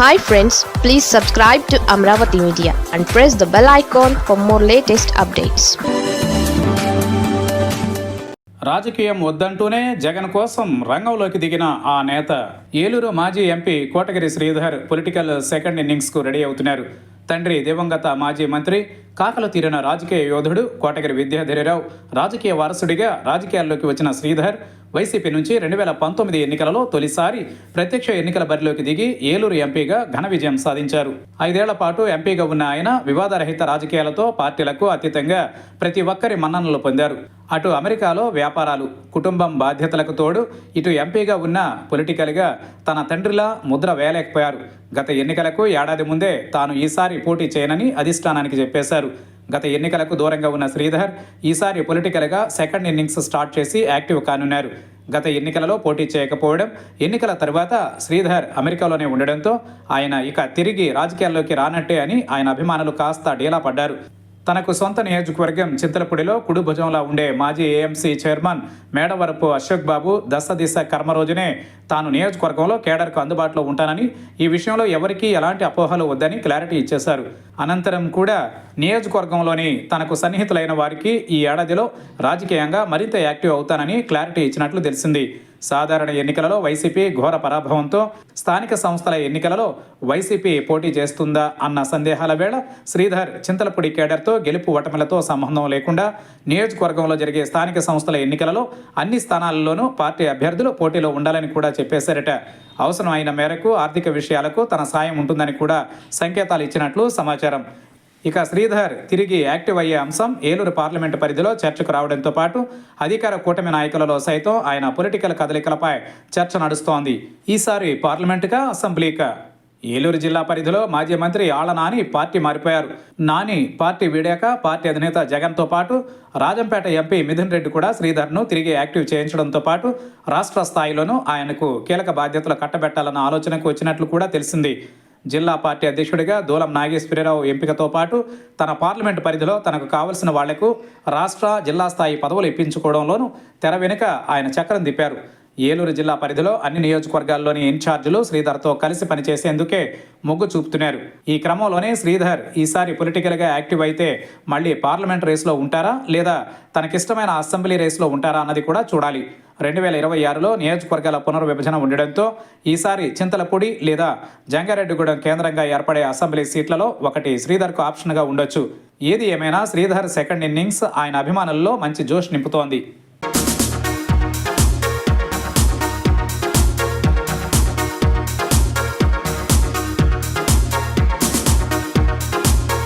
Hi friends please subscribe to Amaravati media and press the bell icon for more latest updates రాజకీయం వద్దంటూనే జగన్ కోసం రంగంలోకి దిగిన ఆ నేత. ఏలూరు మాజీ MP Kotagiri Sridhar political second ఇన్నింగ్స్కు ready అవుతున్నారు. తండ్రి దివంగత మాజీ మంత్రి కాకలు తీరిన రాజకీయ యోధుడు కోటగిరి విద్యాధరిరావు రాజకీయ వారసుడిగా రాజకీయాల్లోకి వచ్చిన శ్రీధర్ వైసీపీ నుంచి రెండు వేల పంతొమ్మిది ఎన్నికలలో తొలిసారి ప్రత్యక్ష ఎన్నికల బరిలోకి దిగి ఏలూరు ఎంపీగా ఘన విజయం సాధించారు. ఐదేళ్ళ పాటు ఎంపీగా ఉన్న ఆయన వివాదరహిత రాజకీయాలతో పార్టీలకు అతీతంగా ప్రతి ఒక్కరి మన్ననలు పొందారు. అటు అమెరికాలో వ్యాపారాలు కుటుంబం బాధ్యతలకు తోడు ఇటు ఎంపీగా ఉన్న పొలిటికల్గా తన తండ్రిలా ముద్ర వేయలేకపోయారు. గత ఎన్నికలకు ఏడాది ముందే తాను ఈసారి పోటీ చేయనని అధిష్టానానికి చెప్పేశారు. గత ఎన్నికలకు దూరంగా ఉన్న శ్రీధర్ ఈసారి పొలిటికల్గా సెకండ్ ఇన్నింగ్స్ స్టార్ట్ చేసి యాక్టివ్ కానున్నారు. గత ఎన్నికలలో పోటీ చేయకపోవడం ఎన్నికల తర్వాత శ్రీధర్ అమెరికాలోనే ఉండడంతో ఆయన ఇక తిరిగి రాజకీయాల్లోకి రానట్టే అని ఆయన అభిమానులు కాస్త డీలా పడ్డారు. తనకు సొంత నియోజకవర్గం చింతలపూడిలో కుడి భుజంలా ఉండే మాజీ ఏఎంసీ చైర్మన్ మేడవరపు అశోక్ బాబు దశ దిశ కర్మ రోజునే తాను నియోజకవర్గంలో కేడర్కు అందుబాటులో ఉంటానని ఈ విషయంలో ఎవరికీ ఎలాంటి అపోహలు వద్దని క్లారిటీ ఇచ్చేశారు. అనంతరం కూడా నియోజకవర్గంలోని తనకు సన్నిహితులైన వారికి ఈ ఏడాదిలో రాజకీయంగా మరింత యాక్టివ్ అవుతానని క్లారిటీ ఇచ్చినట్లు తెలిసింది. సాధారణ ఎన్నికలలో వైసీపీ ఘోర పరాభవంతో స్థానిక సంస్థల ఎన్నికలలో వైసీపీ పోటీ చేస్తుందా అన్న సందేహాల వేళ శ్రీధర్ చింతలపూడి కేడర్తో గెలుపు ఓటమిలతో సంబంధం లేకుండా నియోజకవర్గంలో జరిగే స్థానిక సంస్థల ఎన్నికలలో అన్ని స్థానాల్లోనూ పార్టీ అభ్యర్థులు పోటీలో ఉండాలని కూడా చెప్పేశారట. అవసరం అయిన మేరకు ఆర్థిక విషయాలకు తన సాయం ఉంటుందని కూడా సంకేతాలు ఇచ్చినట్లు సమాచారం. ఇక శ్రీధర్ తిరిగి యాక్టివ్ అయ్యే అంశం ఏలూరు పార్లమెంటు పరిధిలో చర్చకు రావడంతో పాటు అధికార కూటమి నాయకులలో సైతం ఆయన పొలిటికల్ కదలికలపై చర్చ నడుస్తోంది. ఈసారి పార్లమెంటుగా అసెంబ్లీగా. ఏలూరు జిల్లా పరిధిలో మాజీ మంత్రి ఆళ్ళ నాని పార్టీ మారిపోయారు. నాని పార్టీ వీడాక పార్టీ అధినేత జగన్తో పాటు రాజంపేట ఎంపీ మిథున్ రెడ్డి కూడా శ్రీధర్ను తిరిగి యాక్టివ్ చేయించడంతో పాటు రాష్ట్ర స్థాయిలోనూ ఆయనకు కీలక బాధ్యతలు కట్టబెట్టాలన్న ఆలోచనకు వచ్చినట్లు కూడా తెలిసింది. జిల్లా పార్టీ అధ్యక్షుడిగా దూలం నాగేశ్వరరావు ఎంపికతో పాటు తన పార్లమెంటు పరిధిలో తనకు కావలసిన వాళ్ళకు రాష్ట్ర జిల్లా స్థాయి పదవులు ఇప్పించుకోవడంలోనూ తెర వెనుక ఆయన చక్రం తిప్పారు. ఏలూరు జిల్లా పరిధిలో అన్ని నియోజకవర్గాల్లోని ఇన్ఛార్జీలు శ్రీధర్తో కలిసి పనిచేసేందుకే మొగ్గు చూపుతున్నారు. ఈ క్రమంలోనే శ్రీధర్ ఈసారి పొలిటికల్గా యాక్టివ్ అయితే మళ్ళీ పార్లమెంట్ రేసులో ఉంటారా? లేదా తనకిష్టమైన అసెంబ్లీ రేసులో ఉంటారా అన్నది కూడా చూడాలి. రెండు వేల ఇరవై ఆరులో నియోజకవర్గాల పునర్విభజన ఉండడంతో ఈసారి చింతలపూడి లేదా జంగారెడ్డిగూడెం కేంద్రంగా ఏర్పడే అసెంబ్లీ సీట్లలో ఒకటి శ్రీధర్కు ఆప్షన్గా ఉండొచ్చు. ఏది ఏమైనా శ్రీధర్ సెకండ్ ఇన్నింగ్స్ ఆయన అభిమానుల్లో మంచి జోష్ నింపుతోంది.